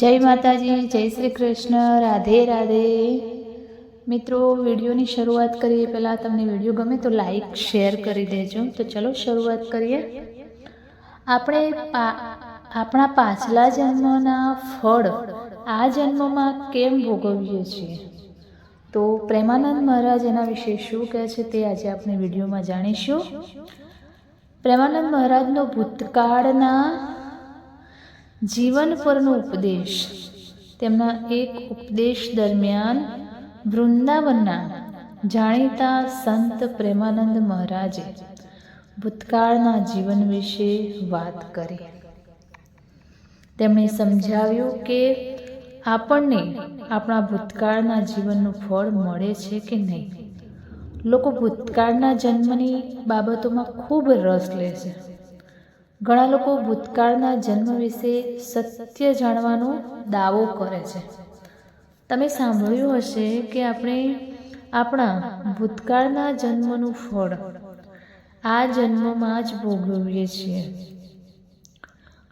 જય માતાજી, જય શ્રી કૃષ્ણ, રાધે રાધે. મિત્રો, વિડીયોની શરૂઆત કરીએ. પહેલાં તમને વીડિયો ગમે તો લાઈક શેર કરી દેજો. તો ચલો શરૂઆત કરીએ. આપણે આપણા પાછલા જન્મના ફળ આ જન્મમાં કેમ ભોગવીએ છીએ? તો પ્રેમાનંદ મહારાજ એના વિશે શું કહે છે તે આજે આપણે વિડીયોમાં જાણીશું. પ્રેમાનંદ મહારાજનો ભૂતકાળના જીવન પરનો ઉપદેશ. તેમના એક ઉપદેશ દરમિયાન વૃંદાવનના જાણીતા સંત પ્રેમાનંદ મહારાજે ભૂતકાળના જીવન વિશે વાત કરી. તેમણે સમજાવ્યું કે આપણને આપણા ભૂતકાળના જીવનનું ફળ મળે છે કે નહીં? લોકો ભૂતકાળના જન્મની બાબતોમાં ખૂબ રસ લે છે. ઘણા લોકો ભૂતકાળના જન્મ વિશે સત્ય જાણવાનો દાવો કરે છે. તમે સાંભળ્યું હશે કે આપણે આપણા ભૂતકાળના જન્મનું ફળ આ જન્મમાં જ ભોગવીએ છીએ.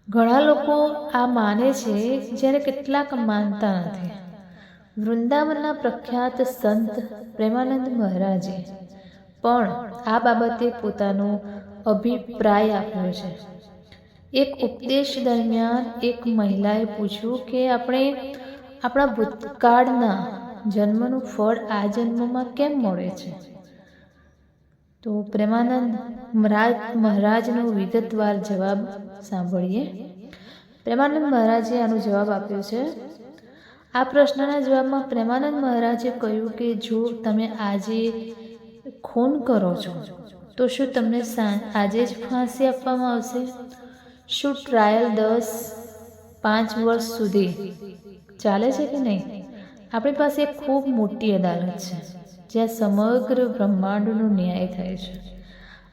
ઘણા લોકો આ માને છે જ્યારે કેટલાક માનતા નથી. વૃંદાવનના પ્રખ્યાત સંત પ્રેમાનંદ મહારાજે પણ આ બાબતે પોતાનો અભિપ્રાય આપ્યો છે. એક ઉપદેશ દરમિયાન એક મહિલાએ પૂછ્યું કે આપણે આપણા ભૂતકાળના જન્મનું ફળ આ જન્મમાં કેમ મળે છે? તો પ્રેમાનંદ મહારાજ, મહારાજનો વિગતવાર જવાબ સાંભળીએ. પ્રેમાનંદ મહારાજે આનો જવાબ આપ્યો છે. આ પ્રશ્નના જવાબમાં પ્રેમાનંદ મહારાજે કહ્યું કે જો તમે આજે ખૂન કરો છો, તો શું તમને આજે જ ફાંસી આપવામાં આવશે? શું ટ્રાયલ દસ પાંચ વર્ષ સુધી? ચાલે છે કે નહીં? આપણી પાસે ખૂબ મોટી અદાલત છે, જ્યાં સમગ્ર બ્રહ્માંડનો ન્યાય થાય છે.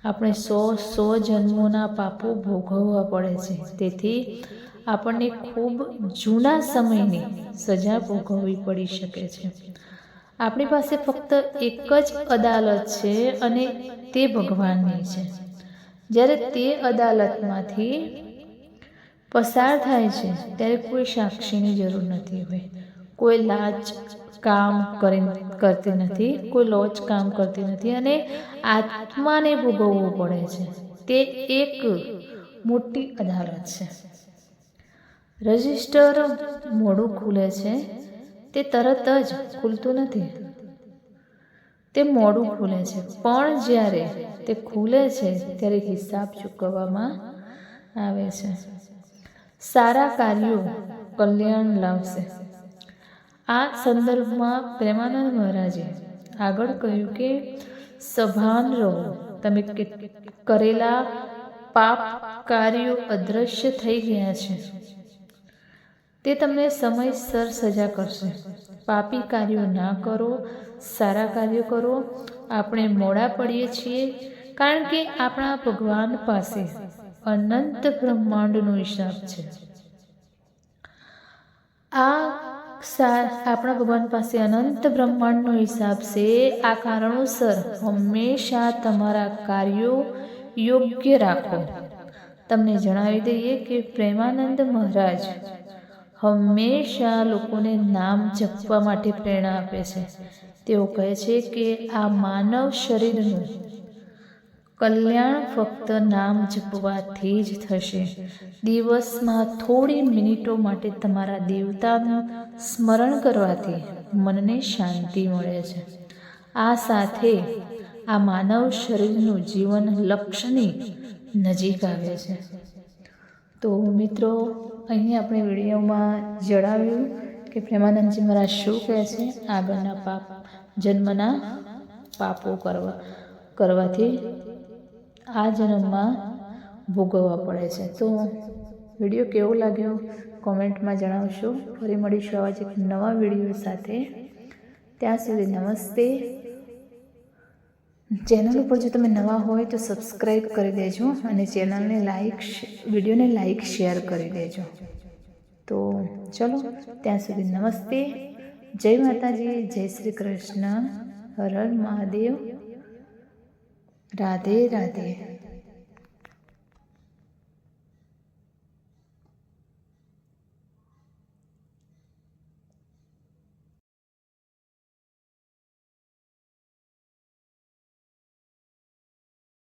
આપણે સો સો જન્મોના પાપો ભોગવવા પડે છે. તેથી આપણને ખૂબ જૂના સમયની સજા ભોગવવી પડી શકે છે. આપણી પાસે ફક્ત એક જ અદાલત છે અને તે ભગવાનની છે. જ્યારે તે અદાલતમાંથી પસાર થાય છે, ત્યારે કોઈ સાક્ષીની જરૂર નથી હોય. કોઈ લાજ કામ કરી કરતી નથી, કોઈ લોજ કામ કરતી નથી અને આત્માને ભોગવવું પડે છે. તે એક મોટી અદાલત છે. રજિસ્ટર મોડું ખુલે છે. તે તરત જ ખુલતું નથી. તે મોડું ખુલે છે. પણ જ્યારે તે ખુલે છે, ત્યારે હિસાબ ચૂકવવામાં આવે છે. સારા કાર્યો કલ્યાણ લાવશે. આ સંદર્ભમાં પ્રેમાનંદ મહારાજે આગળ કહ્યું કે, સભાન રહો. તમે કરેલા પાપ કાર્યો અદૃશ્ય થઈ ગયા છે. તે તમને સમયસર સજા કરશે. પાપી કાર્યો ના કરો, સારા કાર્યો કરો. આપણે મોડા પડીએ છીએ, કારણ કે આપણા ભગવાન પાસે અનંત બ્રહ્માંડનો હિસાબ છે. આ આપણા ભગવાન પાસે અનંત બ્રહ્માંડનો હિસાબ છે. આ કારણોસર હંમેશા તમારા કાર્યો યોગ્ય રાખો. તમને જણાવી દઈએ કે પ્રેમાનંદ મહારાજ હંમેશા લોકોને નામ જપવા માટે પ્રેરણા આપે છે. તેઓ કહે છે કે આ માનવ શરીરનું કલ્યાણ ફક્ત નામ જપવાથી જ થશે. દિવસમાં થોડી મિનિટો માટે તમારા દેવતાનું સ્મરણ કરવાથી મનને શાંતિ મળે છે. આ સાથે આ માનવ શરીરનું જીવન લક્ષ્યની નજીક આવે છે. તો મિત્રો, અહીં આપણે વિડીયોમાં જણાવ્યું કે પ્રેમાનંદજી મહારાજ શું કહે છે? આગળના પાપ જન્મના પાપો કરવા, કરવાથી આ જન્મમાં ભોગવવા પડે છે. તો વીડિયો કેવો લાગ્યો? કોમેન્ટમાં જણાવશો. ફરી મળીશું આવા જ નવા વીડિયો સાથે. ત્યાં સુધી નમસ્તે. ચેનલ ઉપર જો તમે નવા હોય તો સબસ્ક્રાઈબ કરી દેજો અને ચેનલને લાઈક વિડીયોને લાઈક શેર કરી દેજો. તો ચલો, ત્યાં સુધી નમસ્તે. જય માતાજી, જય શ્રી કૃષ્ણ. હર હર મહાદેવ. રાધે રાધે.